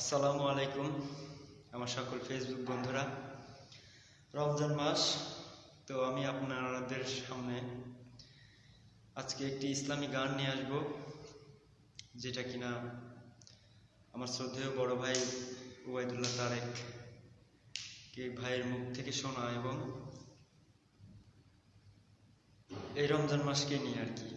আসসালামু আলাইকুম, আমার সকল ফেসবুক বন্ধুরা। রমজান মাস, তো আমি আপনাদের সামনে আজকে একটি ইসলামী গান নিয়ে আসব, যেটা কিনা আমার শ্রদ্ধেয় বড় ভাই ওবায়দুল্লাহ তারেক কে ভাইয়ের মুখ থেকে শোনা এবং এই রমজান মাসকে নিয়ে আর কি।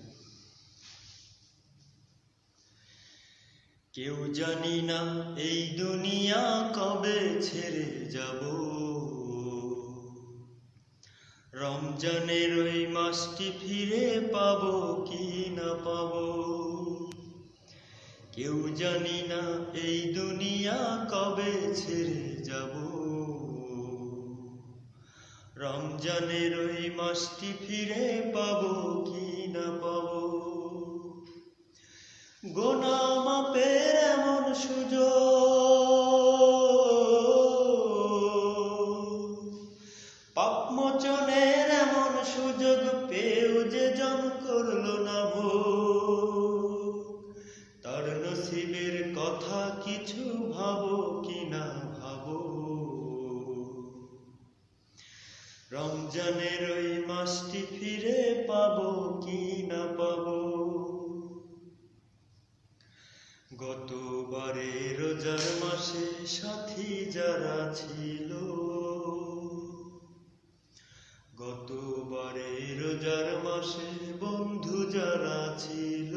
কেউ জানি না এই দুনিয়া কবে ছেড়ে যাব। রমজানের ওই মাসটি ফিরে পাব কি না পাবো? কেউ জানি না এই দুনিয়া কবে ছেড়ে যাব। রমজানের ওই মাসটি ফিরে পাব কি না পাবো? মাপের এমন সুযোগ। পাপ মোচনের এমন সুযোগ পেয়েও যে জন করল না ভোগ। তার নসিবের কথা কিছু ভাবো কি না ভাবো। রমজানের ওই মাসটি ফিরে পাবো গতবারে রোজার মাসে সাথী যারা ছিল গতবারে রোজার মাসে বন্ধু যারা ছিল,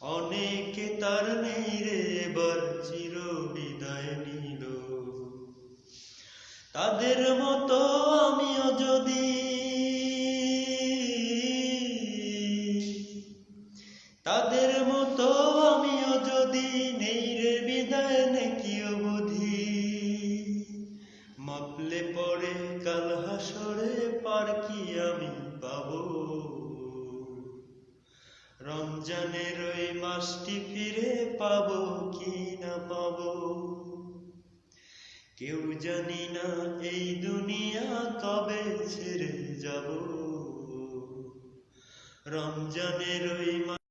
অনেকে তার নেই রে, এবার চির বিদায় নিল। তাদের মতো আমিও যদি তাদের মতো আমিও যদি নেই রে বিদায়, নাকি অবধি? মাপলে পরে কাল হাসরে পার কি আমি পাব? রমজানের ওই মাসটি ফিরে পাব কি না পাবো? কেউ জানি না এই দুনিয়া কবে ছেড়ে যাব। রমজানের ওই